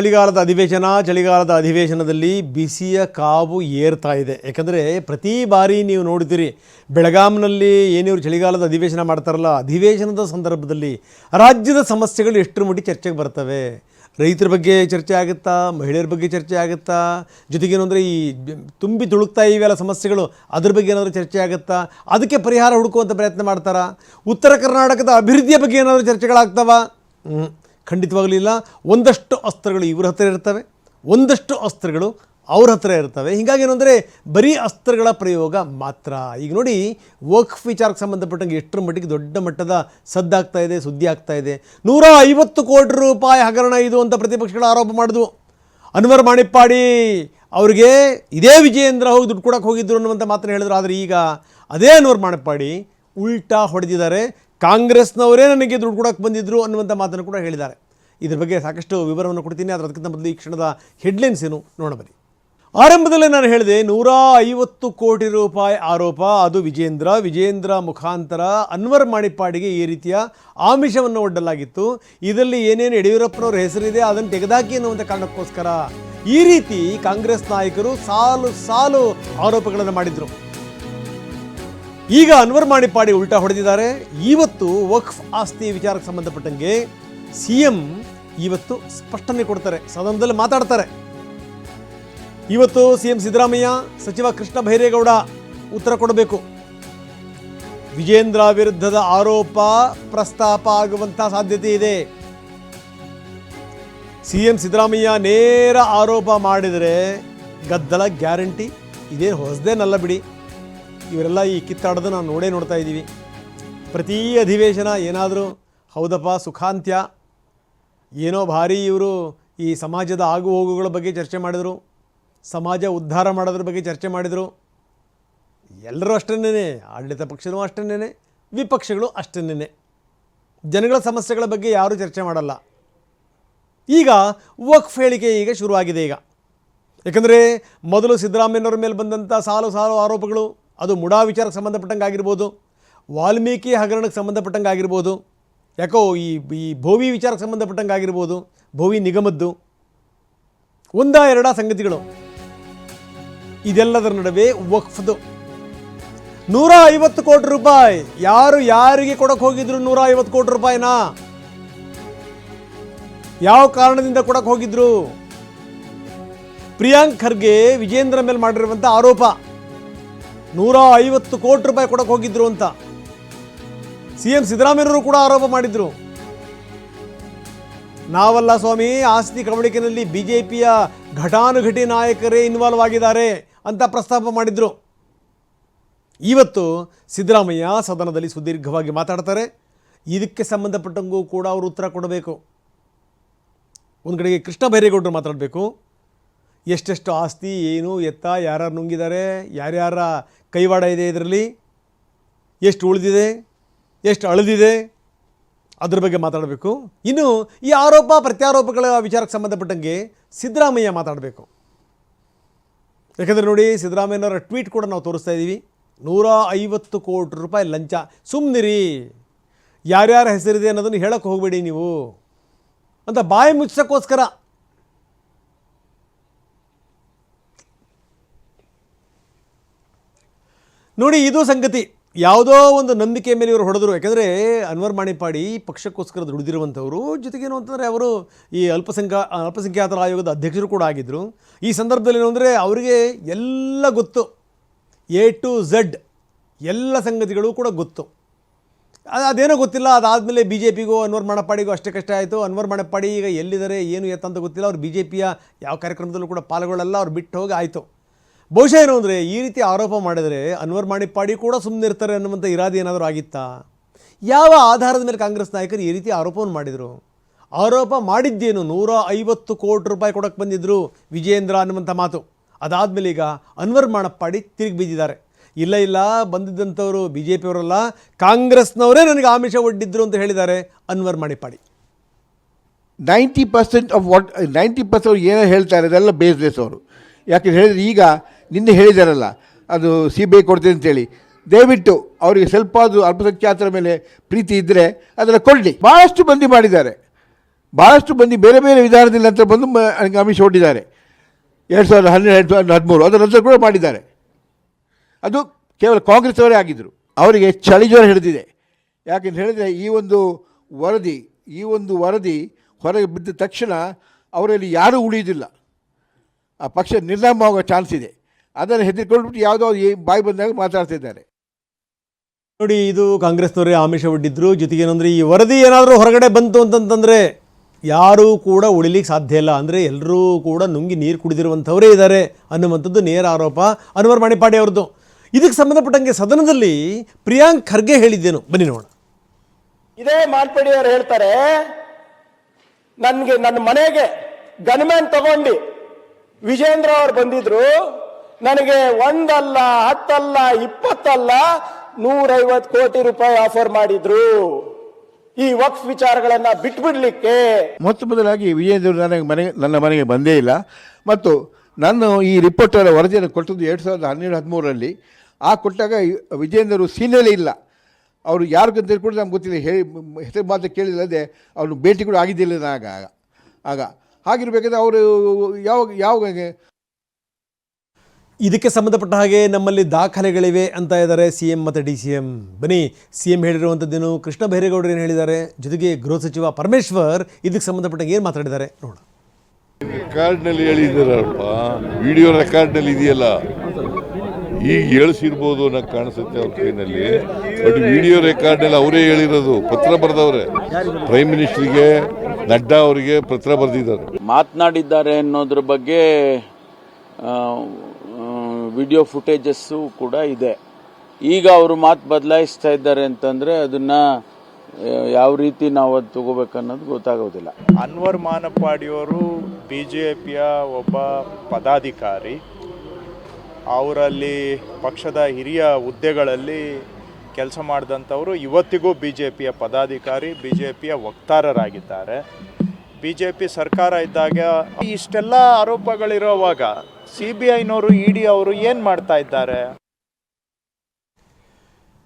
ಚಳಿಗಾಲದ ಅಧಿವೇಶನ, ಚಳಿಗಾಲದ ಅಧಿವೇಶನದಲ್ಲಿ ಬಿಸಿಯ ಕಾವು ಏರ್ತಾ ಇದೆ. ಯಾಕಂದರೆ ಪ್ರತಿ ಬಾರಿ ನೀವು ನೋಡ್ತೀರಿ ಬೆಳಗಾಂನಲ್ಲಿ ಏನಿವರು ಚಳಿಗಾಲದ ಅಧಿವೇಶನ ಮಾಡ್ತಾರಲ್ಲ, ಅಧಿವೇಶನದ ಸಂದರ್ಭದಲ್ಲಿ ರಾಜ್ಯದ ಸಮಸ್ಯೆಗಳು ಎಷ್ಟರ ಮಟ್ಟಿಗೆ ಚರ್ಚೆಗೆ ಬರ್ತವೆ. ರೈತರ ಬಗ್ಗೆ ಚರ್ಚೆ ಆಗುತ್ತಾ, ಮಹಿಳೆಯರ ಬಗ್ಗೆ ಚರ್ಚೆ ಆಗುತ್ತಾ ಜೊತೆಗೇನು ಅಂದರೆ ಈ ತುಂಬಿ ತುಳುಕ್ತಾ ಇವೆಲ್ಲ ಸಮಸ್ಯೆಗಳು, ಅದ್ರ ಬಗ್ಗೆ ಏನಾದರೂ ಚರ್ಚೆ ಆಗುತ್ತಾ, ಅದಕ್ಕೆ ಪರಿಹಾರ ಹುಡುಕುವಂಥ ಪ್ರಯತ್ನ ಮಾಡ್ತಾರಾ? ಉತ್ತರ ಕರ್ನಾಟಕದ ಅಭಿವೃದ್ಧಿಯ ಬಗ್ಗೆ ಏನಾದರೂ ಚರ್ಚೆಗಳಾಗ್ತಾವ? ಹ್ಮ್. ಖಂಡಿತವಾಗಲೂ ಒಂದಷ್ಟು ಅಸ್ತ್ರಗಳು ಇವ್ರ ಹತ್ರ ಇರ್ತವೆ, ಒಂದಷ್ಟು ಅಸ್ತ್ರಗಳು ಅವ್ರ ಹತ್ರ ಇರ್ತವೆ. ಹೀಗಾಗಿ ಏನು ಅಂದರೆ, ಬರೀ ಅಸ್ತ್ರಗಳ ಪ್ರಯೋಗ ಮಾತ್ರ. ಈಗ ನೋಡಿ ವಕ್ಫ್ ವಿಚಾರಕ್ಕೆ ಸಂಬಂಧಪಟ್ಟಂಗೆ ಎಷ್ಟರ ಮಟ್ಟಿಗೆ ದೊಡ್ಡ ಮಟ್ಟದ ಸದ್ದಾಗ್ತಾ ಇದೆ, ಸುದ್ದಿ ಆಗ್ತಾ ಇದೆ. ನೂರ ಐವತ್ತು ಕೋಟಿ ರೂಪಾಯಿ ಹಗರಣ ಇದು ಅಂತ ಪ್ರತಿಪಕ್ಷಗಳು ಆರೋಪ ಮಾಡಿದ್ವು ಅನ್ವರ್ ಮಾಣಿಪ್ಪಾಡಿ ಅವ್ರಿಗೆ ಇದೇ ವಿಜಯೇಂದ್ರ ಹೋಗಿ ದುಡ್ಡು ಕೊಡಕ್ಕೆ ಹೋಗಿದ್ರು ಅನ್ನುವಂಥ ಮಾತನ್ನು ಹೇಳಿದ್ರು. ಆದರೆ ಈಗ ಅದೇ ಅನ್ವರ್ ಮಾಣಿಪ್ಪಾಡಿ ಉಲ್ಟಾ ಹೊಡೆದಿದ್ದಾರೆ. ಕಾಂಗ್ರೆಸ್ನವರೇ ನನಗೆ ದುಡ್ಡು ಕೊಡಕ್ಕೆ ಬಂದಿದ್ರು ಅನ್ನುವಂಥ ಮಾತನ್ನು ಕೂಡ ಹೇಳಿದ್ದಾರೆ. ಇದ್ರ ಬಗ್ಗೆ ಸಾಕಷ್ಟು ವಿವರವನ್ನು ಕೊಡ್ತೀನಿ. ಆದರೆ ಅದಕ್ಕಿಂತ ಮೊದಲು ಈ ಕ್ಷಣದ ಹೆಡ್ಲೈನ್ಸ್ ಏನು ನೋಡಬನ್ನಿ ಆರಂಭದಲ್ಲೇ ನಾನು ಹೇಳಿದೆ, ನೂರ ಐವತ್ತು ಕೋಟಿ ರೂಪಾಯಿ ಆರೋಪ. ಅದು ವಿಜೇಂದ್ರ. ವಿಜೇಂದ್ರ ಮುಖಾಂತರ ಅನ್ವರ್ ಮಾಡಿಪ್ಪಾಡಿಗೆ ಈ ರೀತಿಯ ಆಮಿಷವನ್ನು ಒಡ್ಡಲಾಗಿತ್ತು. ಇದರಲ್ಲಿ ಏನೇನು ಯಡಿಯೂರಪ್ಪನವ್ರ ಹೆಸರಿದೆ, ಅದನ್ನು ತೆಗೆದಾಕಿ ಅನ್ನುವಂಥ ಕಾರಣಕ್ಕೋಸ್ಕರ ಈ ರೀತಿ ಕಾಂಗ್ರೆಸ್ ನಾಯಕರು ಸಾಲು ಸಾಲು ಆರೋಪಗಳನ್ನು ಮಾಡಿದರು. ಈಗ ಅನ್ವರ್ ಮಾಣಿಪಾಡಿ ಉಲ್ಟಾ ಹೊಡೆದಿದ್ದಾರೆ. ಇವತ್ತು ವಕ್ಫ್ ಆಸ್ತಿ ವಿಚಾರಕ್ಕೆ ಸಂಬಂಧಪಟ್ಟಂಗೆ ಸಿ ಎಂ ಇವತ್ತು ಸ್ಪಷ್ಟನೆ ಕೊಡ್ತಾರೆ, ಸದನದಲ್ಲಿ ಮಾತಾಡ್ತಾರೆ. ಇವತ್ತು ಸಿ ಎಂ ಸಿದ್ದರಾಮಯ್ಯ, ಸಚಿವ ಕೃಷ್ಣ ಭೈರೇಗೌಡ ಉತ್ತರ ಕೊಡಬೇಕು. ವಿಜೇಂದ್ರ ವಿರುದ್ಧದ ಆರೋಪ ಪ್ರಸ್ತಾಪ ಆಗುವಂತಹ ಸಾಧ್ಯತೆ ಇದೆ. ಸಿ ಎಂ ಸಿದ್ದರಾಮಯ್ಯ ನೇರ ಆರೋಪ ಮಾಡಿದರೆ ಗದ್ದಲ ಗ್ಯಾರಂಟಿ, ಇದೇ ಹೊಸದೇನಲ್ಲ ಬಿಡಿ. ಇವರೆಲ್ಲ ಈ ಕಿತ್ತಾಡೋದು ನಾವು ನೋಡೇ ನೋಡ್ತಾ ಇದ್ದೀವಿ. ಪ್ರತಿ ಅಧಿವೇಶನ ಏನಾದರೂ ಹೌದಪ್ಪ, ಸುಖಾಂತ್ಯ? ಏನೋ ಭಾರಿ ಇವರು ಈ ಸಮಾಜದ ಆಗು ಹೋಗುಗಳ ಬಗ್ಗೆ ಚರ್ಚೆ ಮಾಡಿದರು, ಸಮಾಜ ಉದ್ಧಾರ ಮಾಡೋದ್ರ ಬಗ್ಗೆ ಚರ್ಚೆ ಮಾಡಿದರು. ಎಲ್ಲರೂ ಅಷ್ಟನ್ನೇ ಆಡಳಿತ ಪಕ್ಷನೂ ಅಷ್ಟನ್ನೇ ವಿಪಕ್ಷಗಳು ಅಷ್ಟನ್ನೇ ಜನಗಳ ಸಮಸ್ಯೆಗಳ ಬಗ್ಗೆ ಯಾರೂ ಚರ್ಚೆ ಮಾಡಲ್ಲ. ಈಗ ವಕ್ಫ್ ಹೇಳಿಕೆ ಈಗ ಶುರುವಾಗಿದೆ ಈಗ. ಯಾಕಂದರೆ ಮೊದಲು ಸಿದ್ದರಾಮಯ್ಯನವ್ರ ಮೇಲೆ ಬಂದಂಥ ಸಾಲು ಸಾಲು ಆರೋಪಗಳು ಅದು ಮುಡಾ ವಿಚಾರಕ್ಕೆ ಸಂಬಂಧಪಟ್ಟಂಗೆ ಆಗಿರ್ಬೋದು, ವಾಲ್ಮೀಕಿ ಹಗರಣಕ್ಕೆ ಸಂಬಂಧಪಟ್ಟಂಗೆ ಆಗಿರ್ಬೋದು, ಯಾಕೋ ಈ ಈ ಭೋವಿ ವಿಚಾರಕ್ಕೆ ಸಂಬಂಧಪಟ್ಟಂಗೆ ಆಗಿರ್ಬೋದು, ಭೋವಿ ನಿಗಮದ್ದು, ಒಂದ ಎರಡ ಸಂಗತಿಗಳು. ಇದೆಲ್ಲದರ ನಡುವೆ ವಕ್ಫ್ದು. ನೂರ ಐವತ್ತು ಕೋಟಿ ರೂಪಾಯಿ, ಯಾರು ಯಾರಿಗೆ ಕೊಡಕ್ಕೆ ಹೋಗಿದ್ರು ನೂರ ಐವತ್ತು ಕೋಟಿ ರೂಪಾಯಿನ? ಯಾವ ಕಾರಣದಿಂದ ಕೊಡಕ್ಕೆ ಹೋಗಿದ್ರು? ಪ್ರಿಯಾಂಕ್ ಖರ್ಗೆ ವಿಜೇಂದ್ರ ಮೇಲೆ ಮಾಡಿರುವಂಥ ಆರೋಪ. ನೂರ ಐವತ್ತು ಕೋಟಿ ರೂಪಾಯಿ ಕೊಡಕ್ಕೆ ಹೋಗಿದ್ರು ಅಂತ. ಸಿ ಎಂ ಸಿದ್ದರಾಮಯ್ಯನವರು ಕೂಡ ಆರೋಪ ಮಾಡಿದ್ರು. ನಾವಲ್ಲ ಸ್ವಾಮಿ, ಆಸ್ತಿ ಕಬಳಿಕೆನಲ್ಲಿ ಬಿಜೆಪಿಯ ಘಟಾನುಘಟಿ ನಾಯಕರೇ ಇನ್ವಾಲ್ವ್ ಆಗಿದ್ದಾರೆ ಅಂತ ಪ್ರಸ್ತಾಪ ಮಾಡಿದ್ರು. ಇವತ್ತು ಸಿದ್ದರಾಮಯ್ಯ ಸದನದಲ್ಲಿ ಸುದೀರ್ಘವಾಗಿ ಮಾತಾಡ್ತಾರೆ. ಇದಕ್ಕೆ ಸಂಬಂಧಪಟ್ಟಂಗೂ ಕೂಡ ಅವರು ಉತ್ತರ ಕೊಡಬೇಕು. ಒಂದು ಕಡೆಗೆ ಕೃಷ್ಣ ಬೈರೇಗೌಡರು ಮಾತಾಡಬೇಕು. ಎಷ್ಟೆಷ್ಟು ಆಸ್ತಿ, ಏನು, ಎತ್ತ, ಯಾರ್ಯಾರು ನುಂಗಿದ್ದಾರೆ, ಯಾರ್ಯಾರ ಕೈವಾಡ ಇದೆ ಇದರಲ್ಲಿ. ಎಷ್ಟು ಉಳಿದಿದೆ, ಎಷ್ಟು ಅಳಿದಿದೆ, ಅದ್ರ ಬಗ್ಗೆ ಮಾತಾಡಬೇಕು. ಇನ್ನು ಈ ಆರೋಪ, ಪ್ರತ್ಯಾರೋಪಗಳ ವಿಚಾರಕ್ಕೆ ಸಂಬಂಧಪಟ್ಟಂಗೆ ಸಿದ್ದರಾಮಯ್ಯ ಮಾತಾಡಬೇಕು. ಯಾಕಂದರೆ ನೋಡಿ, ಸಿದ್ದರಾಮಯ್ಯನವರ ಟ್ವೀಟ್ ಕೂಡ ನಾವು ತೋರಿಸ್ತಾ ಇದ್ದೀವಿ. ನೂರ ಐವತ್ತು ಕೋಟಿ ರೂಪಾಯಿ ಲಂಚ. ಸುಮ್ಮನಿರಿ ಯಾರ್ಯಾರ ಹೆಸರಿದೆ ಅನ್ನೋದನ್ನು ಹೇಳಕ್ಕೆ ಹೋಗಬೇಡಿ ನೀವು. ಅಂತ ಬಾಯಿ ಮುಚ್ಚಕ್ಕೋಸ್ಕರ ನೋಡಿ, ಇದು ಸಂಗತಿ. ಯಾವುದೋ ಒಂದು ನಂಬಿಕೆ ಮೇಲೆ ಇವರು ಹೊಡೆದ್ರು. ಯಾಕಂದರೆ ಅನ್ವರ್ ಮಾಣಿಪಾಡಿ ಪಕ್ಷಕ್ಕೋಸ್ಕರ ದುಡಿದಿರುವಂಥವರು. ಜೊತೆಗೇನು ಅಂತಂದರೆ ಅವರು ಈ ಅಲ್ಪಸಂಖ್ಯಾ, ಅಲ್ಪಸಂಖ್ಯಾತರ ಆಯೋಗದ ಅಧ್ಯಕ್ಷರು ಕೂಡ ಆಗಿದ್ದರು ಈ ಸಂದರ್ಭದಲ್ಲಿ ಏನು ಅಂದರೆ ಅವರಿಗೆ ಎಲ್ಲ ಗೊತ್ತು. ಎ ಟು ಝಡ್ ಎಲ್ಲ ಸಂಗತಿಗಳು ಕೂಡ ಗೊತ್ತು. ಅದು ಅದೇನೋ ಗೊತ್ತಿಲ್ಲ. ಅದಾದಮೇಲೆ ಬಿ ಜೆ ಪಿಗೂ ಅನ್ವರ್ ಮಾಣಪ್ಪಾಡಿಗೂ ಅಷ್ಟೇ ಕಷ್ಟ ಆಯಿತು. ಅನ್ವರ್ ಮಾಣಪ್ಪಾಡಿ ಈಗ ಎಲ್ಲಿದ್ದಾರೆ, ಏನು ಎತ್ತಂತ ಗೊತ್ತಿಲ್ಲ. ಅವ್ರು ಬಿ ಜೆ ಪಿಯ ಯಾವ ಕಾರ್ಯಕ್ರಮದಲ್ಲೂ ಕೂಡ ಪಾಲ್ಗೊಳ್ಳಲ್ಲ. ಅವ್ರು ಬಿಟ್ಟು ಹೋಗಿ ಆಯಿತು. ಬಹುಶಃ ಏನು ಅಂದರೆ ಈ ರೀತಿ ಆರೋಪ ಮಾಡಿದರೆ ಅನ್ವರ್ ಮಾಣಿಪ್ಪಾಡಿ ಕೂಡ ಸುಮ್ಮನೆ ಇರ್ತಾರೆ ಅನ್ನುವಂಥ ಇರಾದೆ ಏನಾದರೂ ಆಗಿತ್ತಾ? ಯಾವ ಆಧಾರದ ಮೇಲೆ ಕಾಂಗ್ರೆಸ್ ನಾಯಕರು ಈ ರೀತಿ ಆರೋಪವನ್ನು ಮಾಡಿದರು? ಆರೋಪ ಮಾಡಿದ್ದೇನು? ನೂರ ಐವತ್ತು ಕೋಟಿ ರೂಪಾಯಿ ಕೊಡಕ್ಕೆ ಬಂದಿದ್ದರು ವಿಜಯೇಂದ್ರ ಅನ್ನುವಂಥ ಮಾತು. ಅದಾದಮೇಲೆ ಈಗ ಅನ್ವರ್ ಮಾಣಪ್ಪಾಡಿ ತಿರುಗಿ ಬಿದ್ದಿದ್ದಾರೆ ಇಲ್ಲ ಇಲ್ಲ, ಬಂದಿದ್ದಂಥವರು ಬಿ ಜೆ ಪಿಯವರಲ್ಲ ಕಾಂಗ್ರೆಸ್ನವರೇ ನನಗೆ ಆಮಿಷ ಒಡ್ಡಿದ್ರು ಅಂತ ಹೇಳಿದ್ದಾರೆ Anwar Manippady ninety percent of what, ninety percent ಏನೋ ಹೇಳ್ತಾರೆ ಅದೆಲ್ಲ ಬೇಸ್ಲೆಸ್ ಅವರು. ಯಾಕೆ ಹೇಳಿದ್ರೆ ಈಗ ನಿನ್ನೆ ಹೇಳಿದಾರಲ್ಲ, ಅದು ಸಿ ಬಿ ಐ ಕೊಡ್ತೀನಿ ಅಂತೇಳಿ. ದಯವಿಟ್ಟು ಅವರಿಗೆ ಸ್ವಲ್ಪ ಅದು ಅಲ್ಪಸಂಖ್ಯಾತರ ಮೇಲೆ ಪ್ರೀತಿ ಇದ್ದರೆ ಅದನ್ನು ಕೊಡಲಿ. ಭಾಳಷ್ಟು ಮಂದಿ ಮಾಡಿದ್ದಾರೆ. ಭಾಳಷ್ಟು ಮಂದಿ ಬೇರೆ ಬೇರೆ ವಿಧಾನದಲ್ಲಿ ನಂತರ ಬಂದು ಮ- ಆಮಿಷ ಹೊಟ್ಟಿದ್ದಾರೆ ಎರಡು ಸಾವಿರದ ಹನ್ನೆರಡು, ಎರಡು ಸಾವಿರದ ಹದಿಮೂರು, ಅದರ ನಂತರ ಕೂಡ ಮಾಡಿದ್ದಾರೆ. ಅದು ಕೇವಲ ಕಾಂಗ್ರೆಸ್ ಅವರೇ ಆಗಿದ್ದರು ಅವರಿಗೆ ಚಳಿ ಜ್ವರ ಹಿಡಿದಿದೆ. ಯಾಕೆಂತ ಹೇಳಿದರೆ ಈ ಒಂದು ವರದಿ, ಈ ಒಂದು ವರದಿ ಹೊರಗೆ ಬಿದ್ದ ತಕ್ಷಣ ಅವರಲ್ಲಿ ಯಾರೂ ಉಳಿಯುವುದಿಲ್ಲ. ಆ ಪಕ್ಷ ನಿರ್ನಾಮ ಆಗೋ ಚಾನ್ಸ್ ಇದೆ. ಅದನ್ನು ಹೆದರ್ಕೊಂಡ್ಬಿಟ್ಟು ಯಾವುದೋ ಈ ಬಾಯಿ ಬಂದಾಗ ಮಾತಾಡ್ತಿದ್ದಾರೆ. ನೋಡಿ ಇದು ಕಾಂಗ್ರೆಸ್ನವರೇ ಆಮಿಷ ಒಡ್ಡಿದ್ರು. ಜೊತೆಗೆ ಏನಂದ್ರೆ ಈ ವರದಿ ಏನಾದರೂ ಹೊರಗಡೆ ಬಂತು ಅಂತಂತಂದರೆ ಯಾರೂ ಕೂಡ ಉಳಿಲಿಕ್ಕೆ ಸಾಧ್ಯ ಇಲ್ಲ. ಅಂದರೆ ಎಲ್ಲರೂ ಕೂಡ ನುಂಗಿ ನೀರು ಕುಡಿದಿರುವಂಥವರೇ ಇದ್ದಾರೆ ಅನ್ನುವಂಥದ್ದು ನೇರ ಆರೋಪ ಅನ್ವರ್ ಮಣಿಪಾಡಿ ಅವ್ರದ್ದು. ಇದಕ್ಕೆ ಸಂಬಂಧಪಟ್ಟಂಗೆ ಸದನದಲ್ಲಿ ಪ್ರಿಯಾಂಕ್ ಖರ್ಗೆ ಹೇಳಿದ್ದೇನು. ಬನ್ನಿ ನೋಡ ಇದೇ ಮಾಲ್ಪಡಿ ಅವರು ಹೇಳ್ತಾರೆ ನನಗೆ ನನ್ನ ಮನೆಗೆ ಗನ್ಮ್ಯಾನ್ ತಗೊಂಡು ವಿಜೇಂದ್ರ ಅವ್ರು ಬಂದಿದ್ರು. ನನಗೆ ಒಂದಲ್ಲ, ಹತ್ತಲ್ಲ, ಇಪ್ಪತ್ತಲ್ಲ, ನೂರೈವತ್ತು ಕೋಟಿ ರೂಪಾಯಿ ಆಫರ್ ಮಾಡಿದ್ರು. ಈ ವಕ್ಫ್ ವಿಚಾರಗಳನ್ನ ಬಿಟ್ಬಿಡ್ಲಿಕ್ಕೆ. ಮೊತ್ತ ಮೊದಲಾಗಿ ವಿಜಯೇಂದ್ರ ನನಗೆ ಮನೆಗೆ ನನ್ನ ಮನೆಗೆ ಬಂದೇ ಇಲ್ಲ. ಮತ್ತು ನಾನು ಈ ರಿಪೋರ್ಟರ ವರದಿಯನ್ನು ಕೊಟ್ಟದ್ದು ಎರಡು ಸಾವಿರದ ಹನ್ನೆರಡು, ಹದಿಮೂರರಲ್ಲಿ. ಆ ಕೊಟ್ಟಾಗ ವಿಜಯೇಂದ್ರರು ಸೀನಿಯರೇ ಇಲ್ಲ. ಅವರು ಯಾರಿಗೂ ತಿಳ್ಕೊಂಡು ಕೂಡ ನಮ್ಗೆ ಗೊತ್ತಿಲ್ಲ. ಹೇಳಿ, ಹೆಸರು ಮಾತ್ರ ಕೇಳಿಲ್ಲದೆ ಅವ್ರು ಭೇಟಿ ಕೂಡ ಆಗಿದ್ದಿಲ್ಲ ಆಗ ಆಗ. ಆಗ ಹಾಗಿರ್ಬೇಕಾದ್ರೆ ಅವರು ಯಾವಾಗ ಯಾವಾಗ ಇದಕ್ಕೆ ಸಂಬಂಧಪಟ್ಟ ಹಾಗೆ ನಮ್ಮಲ್ಲಿ ದಾಖಲೆಗಳಿವೆ ಅಂತ ಇದ್ದಾರೆ ಸಿ ಎಂ ಮತ್ತು ಡಿ ಸಿ ಎಂ. ಬನ್ನಿ ಸಿ ಎಂ ಹೇಳಿರುವಂಥದ್ದೇನು? ಕೃಷ್ಣ ಬೈರೇಗೌಡರು ಏನು ಹೇಳಿದ್ದಾರೆ? ಜೊತೆಗೆ ಗೃಹ ಸಚಿವ ಪರಮೇಶ್ವರ್ ಇದಕ್ಕೆ ಸಂಬಂಧಪಟ್ಟಂಗೆ ಏನು ಮಾತಾಡಿದ್ದಾರೆ? ನೋಡೋಣ. ರೆಕಾರ್ಡ್ನಲ್ಲಿ ಹೇಳಿದರಪ್ಪ ವಿಡಿಯೋ ರೆಕಾರ್ಡ್ನಲ್ಲಿ ಇದೆಯಲ್ಲ. ಈಗ ಹೇಳಿಸಿರ್ಬೋದು ಅನ್ನೋ ಕಾಣಿಸುತ್ತೆ ಅವ್ರ ಕೈನಲ್ಲಿ. ಬಟ್ ವಿಡಿಯೋ ರೆಕಾರ್ಡ್ನಲ್ಲಿ ಅವರೇ ಹೇಳಿರೋದು ಪತ್ರ ಬರೆದವ್ರೆ. ಪ್ರೈಮ್ ಮಿನಿಸ್ಟ್ರಿಗೆ ನಡ್ಡಾ ಅವರಿಗೆ ಪತ್ರ ಬರೆದಿದ್ದಾರೆ. ಮಾತನಾಡಿದ್ದಾರೆ ಅನ್ನೋದ್ರ ಬಗ್ಗೆ ವಿಡಿಯೋ ಫುಟೇಜಸ್ಸು ಕೂಡ ಇದೆ. ಈಗ ಅವರು ಮಾತು ಬದಲಾಯಿಸ್ತಾ ಇದ್ದಾರೆ ಅಂತಂದರೆ ಅದನ್ನು ಯಾವ ರೀತಿ ನಾವು ಅದು ತಗೋಬೇಕನ್ನೋದು ಗೊತ್ತಾಗೋದಿಲ್ಲ. ಅನ್ವರ್ ಮಾನಪ್ಪಾಡಿಯವರು ಬಿ ಜೆ ಪಿಯ ಒಬ್ಬ ಪದಾಧಿಕಾರಿ. ಅವರಲ್ಲಿ ಪಕ್ಷದ ಹಿರಿಯ ಹುದ್ದೆಗಳಲ್ಲಿ ಕೆಲಸ ಮಾಡಿದಂಥವರು ಇವತ್ತಿಗೂ ಬಿ ಜೆ ಪಿಯ ಪದಾಧಿಕಾರಿ ಬಿ ಜೆ ಪಿಯ ವಕ್ತಾರರಾಗಿದ್ದಾರೆ. ಬಿ ಜೆ ಪಿ ಸರ್ಕಾರ ಇದ್ದಾಗ ಇಷ್ಟೆಲ್ಲ ಆರೋಪಗಳಿರೋವಾಗ ಸಿ ಬಿ ಐನವರು ಇ ಡಿ ಅವರು ಏನು ಮಾಡ್ತಾ ಇದ್ದಾರೆ?